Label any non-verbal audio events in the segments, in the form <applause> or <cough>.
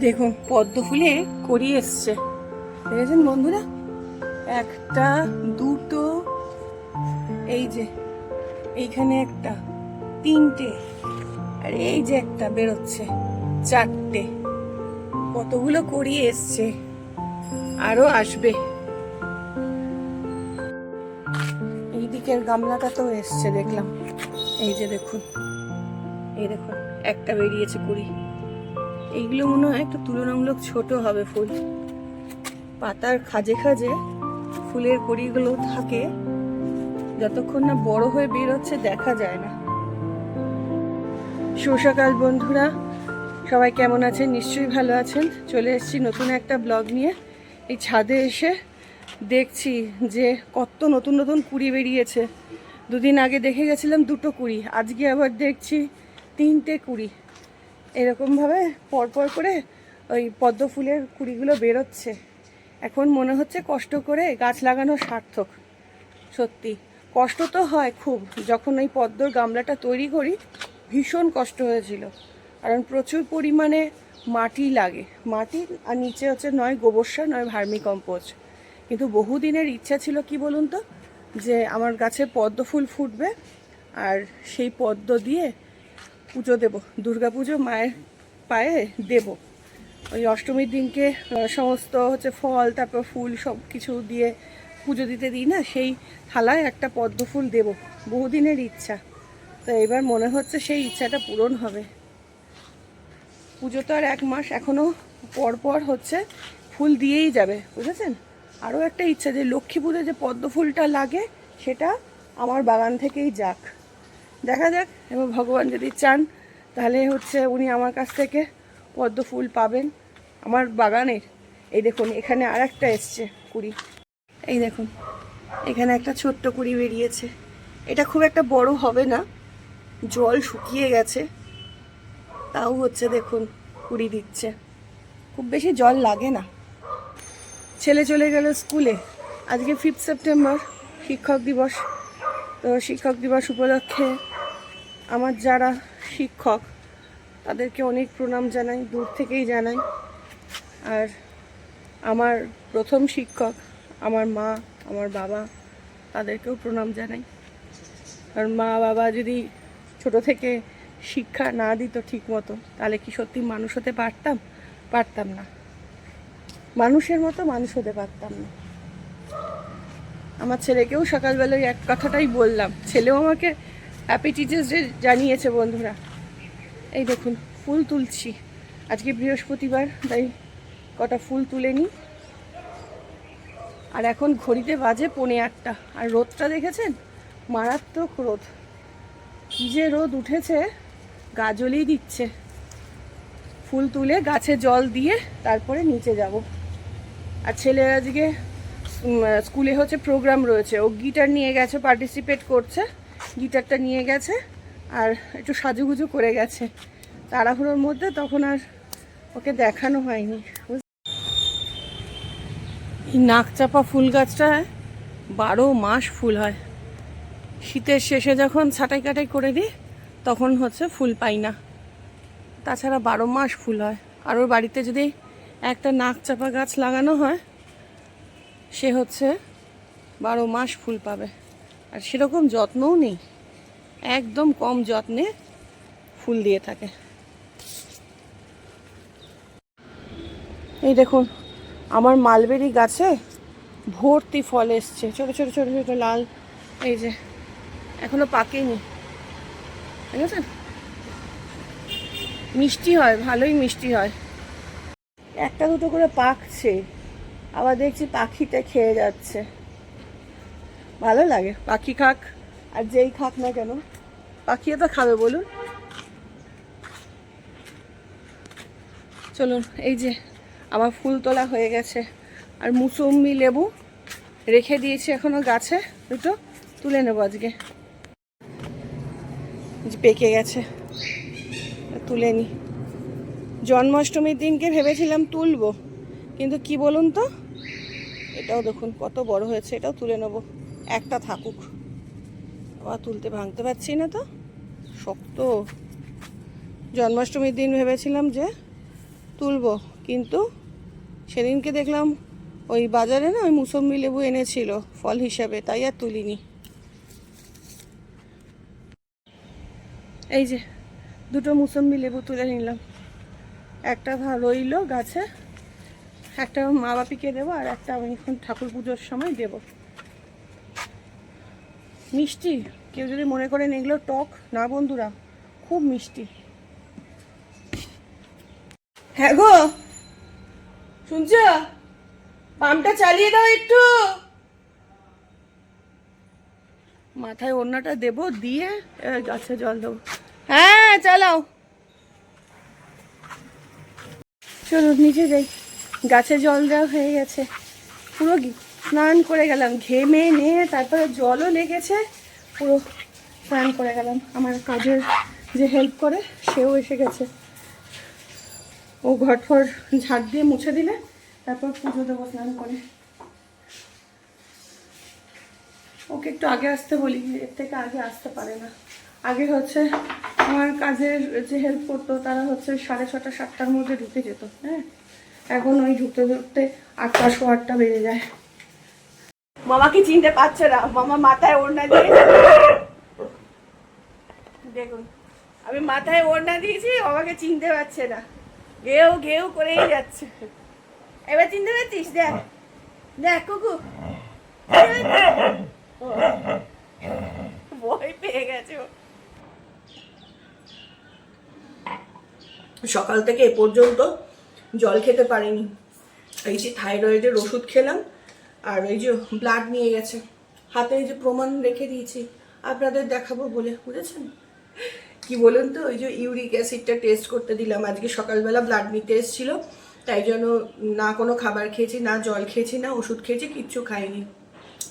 দেখুন, পদ্ম ফুলে করি এসছে। দেখেছেন বন্ধুরা? একটা, দুটো, এই যে, এইখানে একটা, তিনটে, আর এই যে একটা বেরোচ্ছে, চারটে। কতগুলো করি এসছে, আরও আসবে। এই দিকের গামলাটা তো এসছে, দেখলাম। এই যে দেখুন, এই দেখুন, একটা বেরিয়েছে কুড়ি। এইগুলো মনে হয় একটু তুলনামূলক ছোট হবে ফুল। পাতার খাজে খাজে ফুলের কড়িগুলো থাকে। যতক্ষণ না বড় হয়ে বেরোচ্ছে দেখা যায় না। সুসকাল বন্ধুরা, সবাই কেমন আছেন? নিশ্চয়ই ভালো আছেন। চলে এসেছি নতুন একটা ব্লগ নিয়ে। এই ছাদে এসে দেখছি যে কত নতুন নতুন কুড়ি বেরিয়েছে। দুদিন আগে দেখে গেছিলাম দুটো কুড়ি, আজকে আবার দেখছি তিনটে কুড়ি। এরকমভাবে পরপর করে ওই পদ্ম ফুলের কুড়িগুলো বেরোচ্ছে। এখন মনে হচ্ছে কষ্ট করে গাছ লাগানো সার্থক, সত্যি। কষ্ট তো হয় খুব। যখন ওই পদ্মর গামলাটা তৈরি করি, ভীষণ কষ্ট হয়েছিল। কারণ প্রচুর পরিমাণে মাটি লাগে। মাটি আর নিচে হচ্ছে নয় গোবর সার নয় ভার্মি কম্পোস্ট কিন্তু বহুদিনের ইচ্ছা ছিল কি বলুন তো? যে আমার গাছে পদ্ম ফুল ফুটবে আর সেই পদ্ম দিয়ে পুজো দেব, দুর্গা পুজো মায়ের পায়ে দেব। ওই অষ্টমীর দিনকে সমস্ত হচ্ছে ফল, তারপর ফুল সব কিছু দিয়ে পুজো দিতে দিই না, সেই থালায় একটা পদ্ম ফুল দেব, বহুদিনের ইচ্ছা। তো এবার মনে হচ্ছে সেই ইচ্ছাটা পূরণ হবে। পুজো তো আর এক মাস এখনও পর পর হচ্ছে ফুল দিয়েই যাবে, বুঝেছেন? আরও একটা ইচ্ছা যে লক্ষ্মী পুজো যে পদ্ম ফুলটা লাগে, সেটা আমার বাগান থেকেই যাক। দেখা যাক, এবার ভগবান যদি চান, তাহলে হচ্ছে উনি আমার কাছ থেকে পদ্ম ফুল পাবেন আমার বাগানের। এই দেখুন, এখানে আর একটা এসছে কুড়ি। এই দেখুন, এখানে একটা ছোট্ট কুড়ি বেরিয়েছে। এটা খুব একটা বড় হবে না, জল শুকিয়ে গেছে। তাও হচ্ছে দেখুন, কুড়ি দিচ্ছে। খুব বেশি জল লাগে না। ছেলে চলে গেল স্কুলে। আজকে ফিফথ সেপ্টেম্বর শিক্ষক দিবস। তো শিক্ষক দিবস উপলক্ষে আমার যারা শিক্ষক, তাদেরকে অনেক প্রণাম জানাই, দূর থেকেই জানাই। আর আমার প্রথম শিক্ষক, আমার মা, আমার বাবা, তাদেরকেও প্রণাম জানাই। কারণ মা, বাবা যদি ছোট থেকে শিক্ষা না দিত ঠিক মতো তাহলে কি সত্যি মানুষ হতে পারতাম? পারতাম না। মানুষের মতো মানুষ হতে পারতাম না। আমার ছেলেকেও সকালবেলায় এক কথাটাই বললাম, ছেলেও আমাকে হ্যাপি টিচার্স ডে জানিয়েছে বন্ধুরা। এই দেখুন, ফুল তুলছি। আজকে বৃহস্পতিবার, তাই কটা ফুল তুলে নিই আর এখন ঘড়িতে বাজে পৌনে আটটা। আর রোদটা দেখেছেন? মারাত্মক রোদ। কি যে রোদ উঠেছে গাজলেই দিচ্ছে। ফুল তুলে গাছে জল দিয়ে তারপরে নিচে যাব। আর ছেলে আজকে স্কুলে হচ্ছে প্রোগ্রাম রয়েছে। ও গিটার নিয়ে গেছে, পার্টিসিপেট করছে। গিটারটা নিয়ে গেছে আর একটু সাজুগুজু করে গেছে। তাড়াহুড়োর মধ্যে তখন আর ওকে দেখানো হয়নি। এই নাকচাপা ফুল গাছটায় বারো মাস ফুল হয়। শীতের শেষে যখন ছাটাই কাটাই করে দিই, তখন হচ্ছে ফুল পাই না। তাছাড়া বারো মাস ফুল হয়। কারোর বাড়িতে যদি একটা নাক চাপা গাছ লাগানো হয়, সে হচ্ছে বারো মাস ফুল পাবে। আর সেরকম যত্নও নেই। একদম কম যত্নে ফুল দিয়ে থাকে। এই দেখুন, আমার মালবেরি গাছে ভর্তি ফল এসছে। ছোট ছোট ছোট ছোট লাল। এই যে, এখনও পাকেনি। ঠিক আছে মিষ্টি হয়, ভালোই মিষ্টি হয়। একটা দুটো করে পাকছে, আবার দেখছি পাখিতে খেয়ে যাচ্ছে। ভালো লাগে। পাখি খাক। আর যেই খাক না কেন? পাখিও তো খাবে বলুন। চলুন এই যে আমার ফুল তোলা হয়ে গেছে। আর মুসম্বি লেবু রেখে দিয়েছি এখনও গাছে। দুটো তুলে নেব আজকে। পেকে গেছে। তুলে নি। জন্মাষ্টমীর দিনকে ভেবেছিলাম তুলবো। কিন্তু কি বলুন তো? এটাও দেখুন কত বড় হয়েছে এটাও তুলে নেব। একটা থাকুক। আবার তুলতে ভাঙতে পারছি না তো। শক্ত। জন্মাষ্টমীর দিন ভেবেছিলাম যে তুলব, কিন্তু সেদিনকে দেখলাম ওই বাজারে না ওই মুসম্বি লেবু এনেছিল ফল হিসাবে, তাই আর তুলিনি। এই যে দুটো মুসম্বি লেবু তুলে নিলাম। একটা রইল গাছে, একটা মা বাপিকে দেবো আর একটা আমি এখন ঠাকুর পুজোর সময় দেব। মিষ্টি। কেউ যদি মনে করেন এগুলো টক, না বন্ধুরা, খুব মিষ্টি। হ্যাঁ গো, শুনছ? পাম্পটা চালিয়ে দাও একটু। মাথায় ওড়নাটা দেব, দিয়ে গাছে জল দেবো। হ্যাঁ চালাও। চলো নিচে যাই। গাছে জল দেওয়া হয়ে গেছে। পুরো স্নান করে গেলাম, ঘেমে নিয়ে তারপরে জলও লেগেছে, পুরো স্নান করে গেলাম। আমার কাজের যে হেল্প করে, সেও এসে গেছে। ও ঘর ফর দিয়ে মুছে দিলে, তারপর পুজো দেবো স্নান করে। ওকে একটু আগে আসতে বলি, এর থেকে আগে আসতে পারে না। আগে হচ্ছে আমার কাজের যে হেল্প করতো, তারা হচ্ছে সাড়ে ছটা, সাতটার মধ্যে ঢুকে যেত হ্যাঁ? এখন ওই ঢুকতে ঢুকতে আটটা শো আটটা বেজে যায়। মামাকে চিনতে পারছ না। মামা মাথায় ওড়না দিয়ে দেখুন, আমি মাথায় ওড়না দিয়েছি আমাকে চিনতে পারছে না। ঘেউ ঘেউ করেই যাচ্ছে। এবার চিনতে পারছিস? দেখ। দেখ, কুকু। ভয় পেয়ে গেছে। সকাল থেকে এ পর্যন্ত জল খেতে পারিনি। এই যে থাইরয়েডের ওষুধ খেলাম আর এই যে ব্লাড নিয়ে গেছে। হাতে এই যে প্রমাণ রেখে দিয়েছি। আপনাদের দেখাবো বলে, বুঝেছেন? কি বলুন তো ওই যে ইউরিক অ্যাসিডটা টেস্ট করতে দিলাম। আজকে সকালবেলা ব্লাড নিতে এসেছিল। তাই জন্য না কোনো খাবার খেয়েছি, না জল খেয়েছি, না ওষুধ খেয়েছি, কিচ্ছু খাইনি।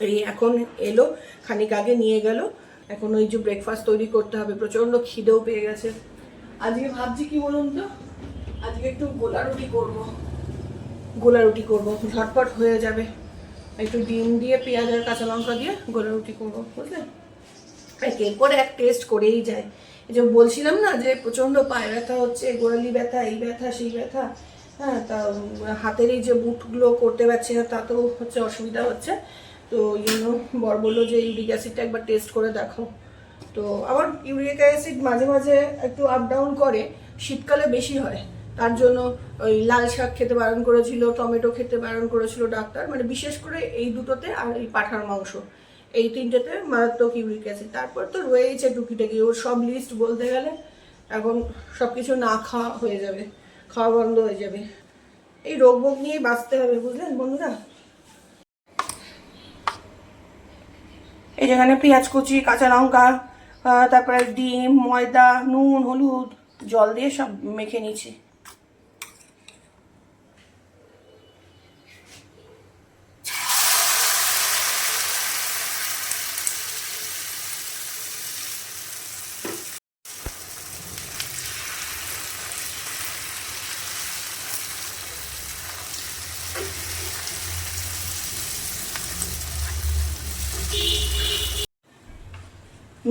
এই এখন এলো, খানিক আগে নিয়ে গেল। এখন ওই যে ব্রেকফাস্ট তৈরি করতে হবে। প্রচণ্ড খিদেও পেয়ে গেছে। আজকে ভাবছি কি বলুন তো, আজকে একটু গোলা রুটি করব। গোলা রুটি করব, ঝটপট হয়ে যাবে। একটু ডিম দিয়ে, পেঁয়াজ আর কাঁচা লঙ্কা দিয়ে গোলা রুটি করব বুঝলেন একের পর এক টেস্ট করেই যায়। এই যে বলছিলাম না যে প্রচণ্ড পায়ে ব্যথা হচ্ছে, গোড়ালি ব্যথা, এই ব্যথা, সেই ব্যথা হ্যাঁ তা, হাতের এই যে বুটগুলো করতে পারছি না, তাতেও হচ্ছে অসুবিধা হচ্ছে। তো ওই জন্য বর বলল যে ইউরিক অ্যাসিডটা একবার টেস্ট করে দেখো। তো আবার ইউরিক অ্যাসিড মাঝে মাঝে একটু আপ ডাউন করে, শীতকালে বেশি হয়। তার জন্য ওই লাল শাক খেতে বারণ করেছিল, টমেটো খেতে বারণ করেছিল ডাক্তার। মানে বিশেষ করে এই দুটোতে আর এই পাঠার মাংস। এই তিনটেতে মারাত্মক ইউরিক অ্যাসিড। তারপর তো রয়েছে টুকিটাকি। ওর সব লিস্ট বলতে গেলে এখন সব কিছু না খাওয়া হয়ে যাবে। খাওয়া বন্ধ হয়ে যাবে। এই রোগ ভোগ নিয়েই বাঁচতে হবে, বুঝলেন বন্ধুরা? এই যেখানে পেঁয়াজ কুচি, কাঁচা লঙ্কা তারপরে ডিম, ময়দা, নুন, হলুদ, জল দিয়ে সব মেখে নিচ্ছি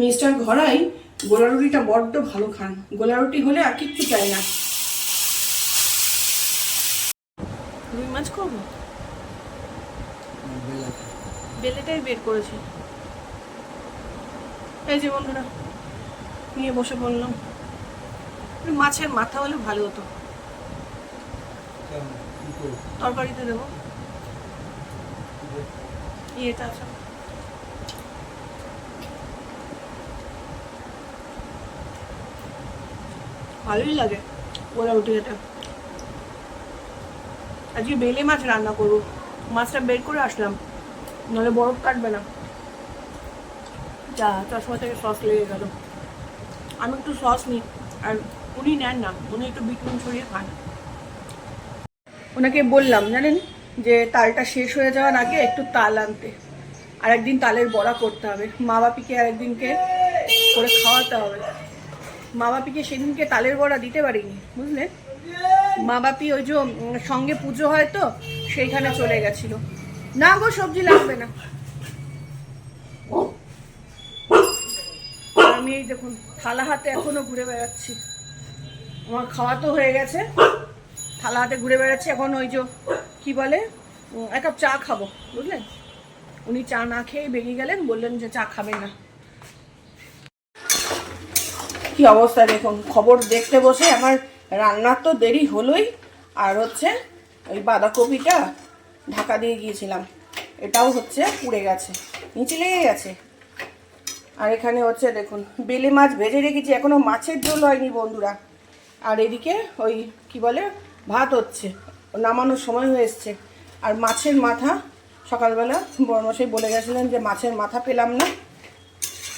মিস্টার ঘরাই গোলা রুটিটা বড্ড ভালো খান। গোলা রুটি হলে আর কিচ্ছু চাই না। রুই মাছ করব বেলেটাই বের করেছি। এই যে বন্ধুরা নিয়ে বসে পড়লাম মাছের মাথা হলে ভালো হতো। তরকারিতে দেবো। ইয়েটা আছে। ভালোই লাগে গোলা রুটি এটা আজকে বেলে মাছ রান্না করব। মাছটা বের করে আসলাম, নাহলে বরফ কাটবে না। যা, চশমা থেকে সস লেগে গেল। আমি একটু সস নিই, আর উনি নেন না, উনি একটু বিটনুন ছড়িয়ে খান। ওনাকে বললাম, জানেন, যে তালটা শেষ হয়ে যাওয়ার আগে একটু তাল আনতে। আর একদিন তালের বড়া করতে হবে। মা বাপিকে আর একদিনকে করে খাওয়াতে হবে। মা বাপিকে সেদিনকে তালের বড়া দিতে পারিনি, বুঝলে? মা বাপি ওই যে সঙ্গে পুজো হয় তো, সেইখানে চলে গেছিল। না গো, সবজি লাগবে না। আমি এই দেখুন, থালা হাতে এখনও ঘুরে বেড়াচ্ছি। আমার খাওয়া তো হয়ে গেছে। থালা হাতে ঘুরে বেড়াচ্ছি। এখন ওই যে, কি বলে এক কাপ চা খাব বুঝলেন উনি চা না খেয়ে বেরিয়ে গেলেন, বললেন যে চা খাবেন না। কি অবস্থা দেখুন, খবর দেখতে বসে আমার রান্নার তো দেরি হলোই। আর হচ্ছে ওই বাঁধাকপিটা ঢাকা দিয়ে গিয়েছিলাম। এটাও হচ্ছে পুড়ে গেছে, নিচে লেগে গেছে আর এখানে হচ্ছে দেখুন, বেলে মাছ ভেজে রেখেছি, এখনও মাছের ঝোল হয়নি বন্ধুরা। আর এদিকে ওই কি বলে, ভাত হচ্ছে, নামানোর সময় হয়ে এসছে। আর মাছের মাথা, সকালবেলা বড়মশাই বলে গেছিলেন যে মাছের মাথা পেলাম না,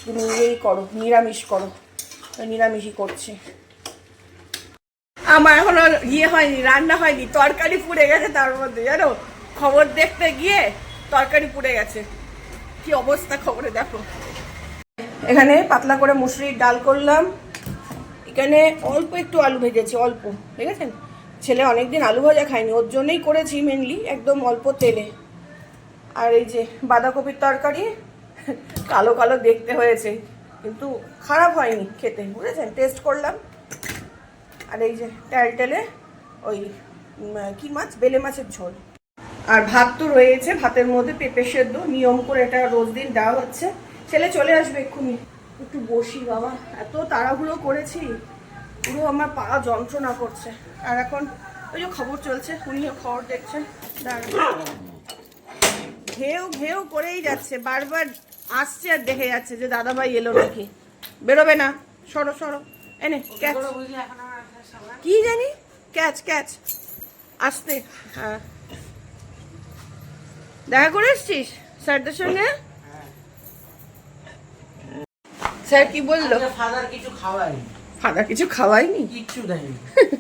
তুমি ইয়েই করো, নিরামিষ করো। নিরামিষই করছি। আমার এখনও ইয়ে হয়নি, রান্না হয়নি, তরকারি পুড়ে গেছে তার মধ্যে, জানো? খবর দেখতে গিয়ে তরকারি পুড়ে গেছে। কি অবস্থা খবরে দেখো। এখানে পাতলা করে মুসুরির ডাল করলাম। এখানে অল্প একটু আলু ভেজেছি, অল্প, ঠিক আছে? ছেলে অনেকদিন আলু ভাজা খায়নি, ওর জন্যই করেছি মেনলি একদম অল্প তেলে। আর এই যে বাঁধাকপির তরকারি, কালো কালো দেখতে হয়েছে। কিন্তু খারাপ হয়নি খেতে, বুঝেছেন? টেস্ট করলাম। আর এই যে তেল টেলে ওই কি মাছ? বেলে মাছের ঝোল। আর ভাত তো রয়েছে, ভাতের মধ্যে পেঁপে সেদ্ধ। নিয়ম করে এটা রোজ দিন দেওয়া হচ্ছে। ছেলে চলে আসবে এক্ষুনি। একটু বসি, বাবা। এত তাড়াহুড়ো করেছি। পুরো আমার পা যন্ত্রণা করছে। আর এখন ওই যে খবর চলছে উনিও খবর দেখছেন ঘেউ ঘেউ করেই যাচ্ছে, বারবার আসছে আর দেখে যাচ্ছে যে দাদাভাই এলো নাকি। বেরোবে না। সরো সরো। এনে ক্যাচ কি জানি? ক্যাচ ক্যাচ আসতে। হ্যাঁ। দেখা করে এসছিস স্যারদের সঙ্গে? স্যার কি বলল? ফাদার কিছু খাওয়াই ফাদার কিছু খাওয়াইনি কিচ্ছু দেয়নি।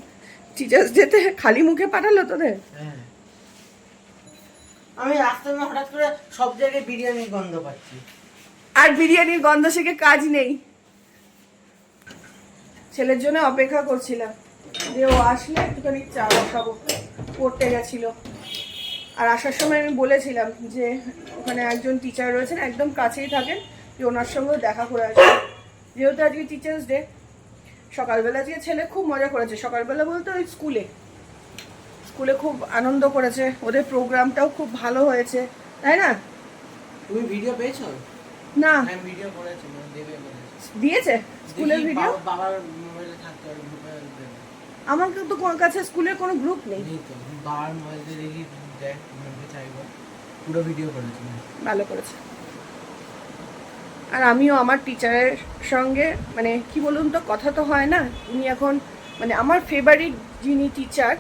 <laughs> টিচার্স ডেতে খালি মুখে পাঠালো তোদের? হ্যাঁ। আমি রাস্তায় হঠাৎ করে সব জায়গায় বিরিয়ানির গন্ধ পাচ্ছি। আর বিরিয়ানির গন্ধ শিখে কাজ নেই। ছেলের জন্য অপেক্ষা করছিলাম। যে ও আসলে একটুখানি চা বসাবো। পড়তে গেছিল। আর আসার সময় আমি বলেছিলাম যে ওখানে একজন টিচার রয়েছেন, একদম কাছেই থাকেন, যে ওনার সঙ্গেও দেখা করে আসবে। যেহেতু আজকে টিচার্স ডে সকালবেলা আজকে ছেলে খুব মজা করেছে। সকালবেলা বলতে ওই স্কুলে স্কুলে খুব আনন্দ করেছে ওদের প্রোগ্রামটাও খুব ভালো হয়েছে তাই না? তুমি ভিডিও পেয়েছ? না। হ্যাঁ ভিডিও করেছি মানে দেবে দিয়েছে? স্কুলের ভিডিও বাবার মোবাইলে থাকতে গ্রুপে আমার কিন্তু কোনো কাছে স্কুলের কোনো গ্রুপ নেই। বাবার মোবাইলে দেখি দেখ মনে চাইব। পুরো ভিডিও করেছি ভালো করেছে। আর আমিও আমার টিচারের সঙ্গে মানে কি বলুন তো কথা তো হয় না। উনি এখন মানে আমার ফেভারিট যিনি টিচার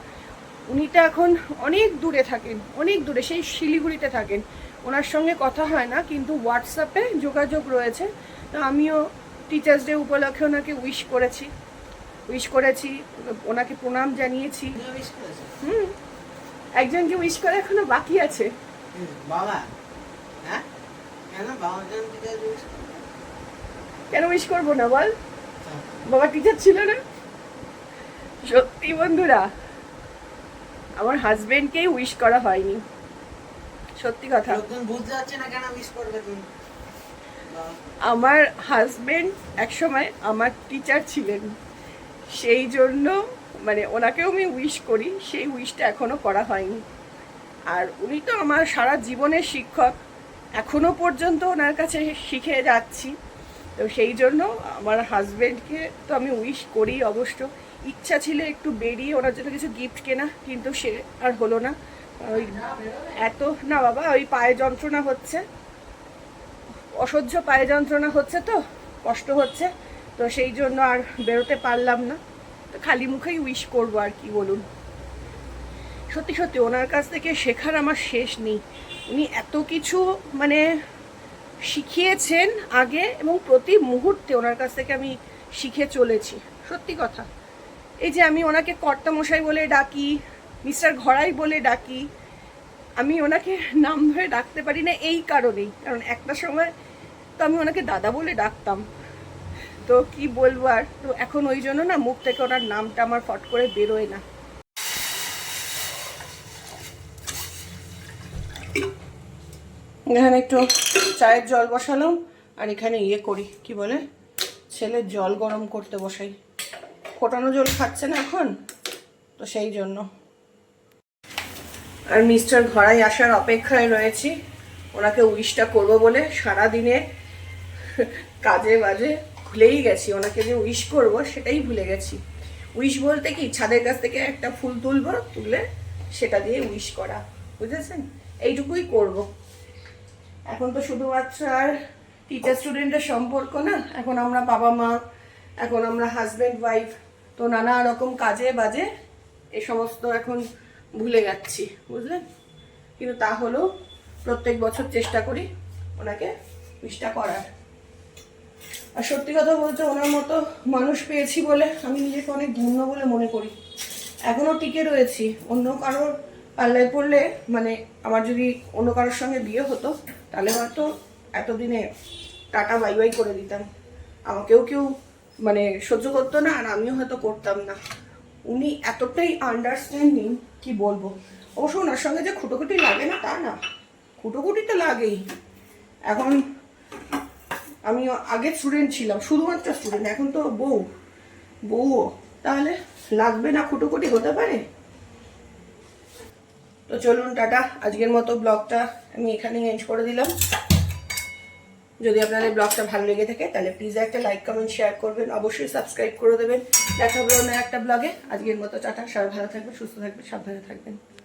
উনি তো এখন অনেক দূরে থাকেন অনেক দূরে সেই শিলিগুড়িতে থাকেন। ওনার সঙ্গে কথা হয় না কিন্তু হোয়াটসঅ্যাপে যোগাযোগ রয়েছে। তো আমিও টিচার্স ডে উপলক্ষে ওনাকে উইশ করেছি। উইশ করেছি ওনাকে প্রণাম জানিয়েছি। হুম একজনকে উইশ করা এখনও বাকি আছে। বাবা। হ্যাঁ? কেন উইশ করব? না বল? আচ্ছা। বাবা টিচার ছিল না? সত্যি বন্ধুরা। আমার হাজবেন্ডকেই উইশ করা হয়নি। সত্যি কথা। বুঝতে পারছে না কেন মিস করবে তুমি? আমার হাজবেন্ড একসময় আমার টিচার ছিলেন। সেই জন্য মানে ওনাকেও আমি উইশ করি সেই উইশটা এখনও করা হয়নি। আর উনি তো আমার সারা জীবনের শিক্ষক। এখনও পর্যন্ত ওনার কাছে শিখে যাচ্ছি। তো সেই জন্য আমার হাজবেন্ডকে তো আমি উইশ করি অবশ্য। ইচ্ছা ছিল একটু বেরিয়ে ওনার জন্য কিছু গিফট কেনা, কিন্তু সে আর হলো না। ওই এত, না বাবা, ওই পায়ে যন্ত্রণা হচ্ছে। অসহ্য পায়ে যন্ত্রণা হচ্ছে তো, কষ্ট হচ্ছে। তো সেই জন্য আর বেরোতে পারলাম না। তো খালি মুখেই উইশ করব আর কি বলুন। সত্যি সত্যি, ওনার কাছ থেকে শেখার আমার শেষ নেই। উনি এত কিছু মানে শিখিয়েছেন আগে এবং প্রতি মুহূর্তে ওনার কাছ থেকে আমি শিখে চলেছি। সত্যি কথা। এই যে আমি ওনাকে কর্তামশাই বলে ডাকি, মিস্টার ঘড়াই বলে ডাকি, আমি ওনাকে নাম ধরে ডাকতে পারি না এই কারণেই। কারণ একটা সময় তো আমি ওনাকে দাদা বলে ডাকতাম। তো কি বলব আর? তো এখন ওই জন্য না মুখ থেকে ওনার নামটা আমার ফট করে বেরোয় না। এখানে একটু চায়ের জল বসালাম, আর এখানে ইয়ে করি, কি বলে? ছেলে জল গরম করতে বসাই। ফোটানো জল খাচ্ছে না এখন, তো সেই জন্য। আর মিস্টার ঘরাই আসার অপেক্ষায় রয়েছি। ওনাকে উইশটা করব বলে সারা দিনে কাজে বাজে ভুলেই গেছি। ওনাকে যে উইশ করব সেটাই ভুলে গেছি। উইশ বলতে কি, ছাদের কাছ থেকে একটা ফুল তুলবো, তুলে সেটা দিয়ে উইশ করা, বুঝেছেন? এইটুকুই করব। এখন তো শুধুমাত্র আর টিচার স্টুডেন্টের সম্পর্ক না, এখন আমরা বাবা মা, এখন আমরা হাজব্যান্ড ওয়াইফ তো নানা রকম কাজে বাজে, এ সমস্ত এখন ভুলে যাচ্ছি বুঝলেন কিন্তু তা হলেও প্রত্যেক বছর চেষ্টা করি ওনাকে উইশটা করার। আর সত্যি কথা বলতে ওনার মতো মানুষ পেয়েছি বলে আমি নিজেকে অনেক ধন্য বলে মনে করি। এখনও টিকে রয়েছি, অন্য কারোর পাল্লায় পড়লে মানে আমার যদি অন্য কারোর সঙ্গে বিয়ে হতো তাহলে হয়তো এতদিনে টাটা, বাই বাই করে দিতাম। আমাকেও কেউ মানে সহ্য করতো না, আর আমিও হয়তো করতাম না। উনি এতটাই আন্ডারস্ট্যান্ডিং কি বলব? অবশ্য ওনার সঙ্গে যে খুটোখুটি লাগে না, তা না। খুটোখুটি তো লাগেই। এখন আমি আগে স্টুডেন্ট ছিলাম, শুধুমাত্র স্টুডেন্ট এখন তো বউ। বউও। তাহলে লাগবে না খুটোখুটি, হতে পারে? তো চলুন টাটা। আজকের মতো ব্লগটা আমি এখানে এন্ড করে দিলাম। যদি আপনাদের ব্লগটা ভালো লেগে থাকে, তাহলে প্লিজ একটা লাইক কমেন্ট শেয়ার করবেন। অবশ্যই সাবস্ক্রাইব করে দেবেন। দেখা হবে অন্য একটা ব্লগে। আজকের মতো টাটা। সবাই ভালো থাকবেন, সুস্থ থাকবেন, সাবধানে থাকবেন।